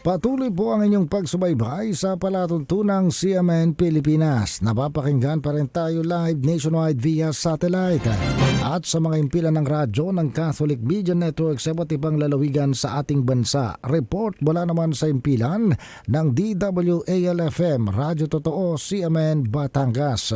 Patuloy po ang inyong pagsubaybay sa palatuntunang CMN Pilipinas. Napapakinggan pa rin tayo live nationwide via satellite at sa mga impilan ng radyo ng Catholic Media Network sa iba't ibang lalawigan sa ating bansa. Report mula naman sa impilan ng DWALFM, Radyo Totoo, CMN Batangas.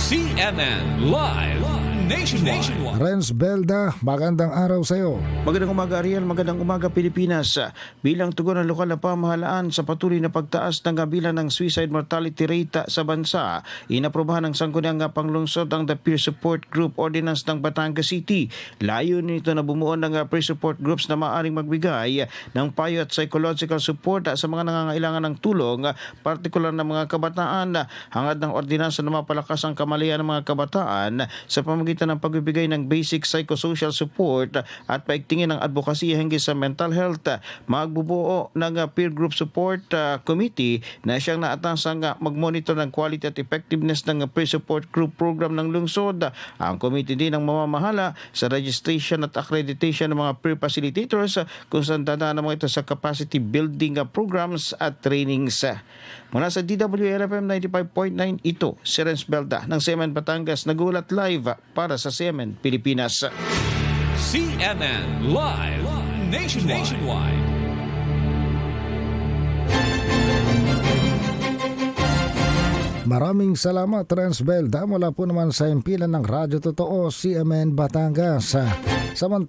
CNN Live Nationwide. Renz Belda, magandang araw sa iyo. Magandang umaga Ariel, magandang umaga Pilipinas. Bilang tugon ng lokal na pamahalaan sa patuloy na pagtaas ng bilang ng suicide mortality rate sa bansa, inaprobahan ng Sangguniang Panglungsod ang The Peer Support Group Ordinance ng Batangas City. Layo nito na bumuo ng uh, peer support groups na maaring magbigay ng payo at psychological support sa mga nangangailangan ng tulong, partikular na mga kabataan. Hangad ng ordinansa na mapalakas ang kamalayan ng mga kabataan sa pamamagitan ng pagbibigay ng basic psychosocial support at paigtingin ng advocacy hinggil sa mental health. Magbubuo ng peer group support uh, committee na siyang naatasang uh, mag-monitor ng quality at effectiveness ng peer support group program ng lungsod. Ang committee din ang mamamahala sa registration at accreditation ng mga peer facilitators kung saan dadaan naman ito sa capacity building uh, programs at trainings. Mula sa DWLFM 95.9 ito, si Renz Belda ng CMN Batangas nagulat live para sa CMN Pilipinas. CNN Live Nationwide. Maraming salamat Belda mula po naman sa impilan ng Radyo Totoo, CMN Batangas. Samantala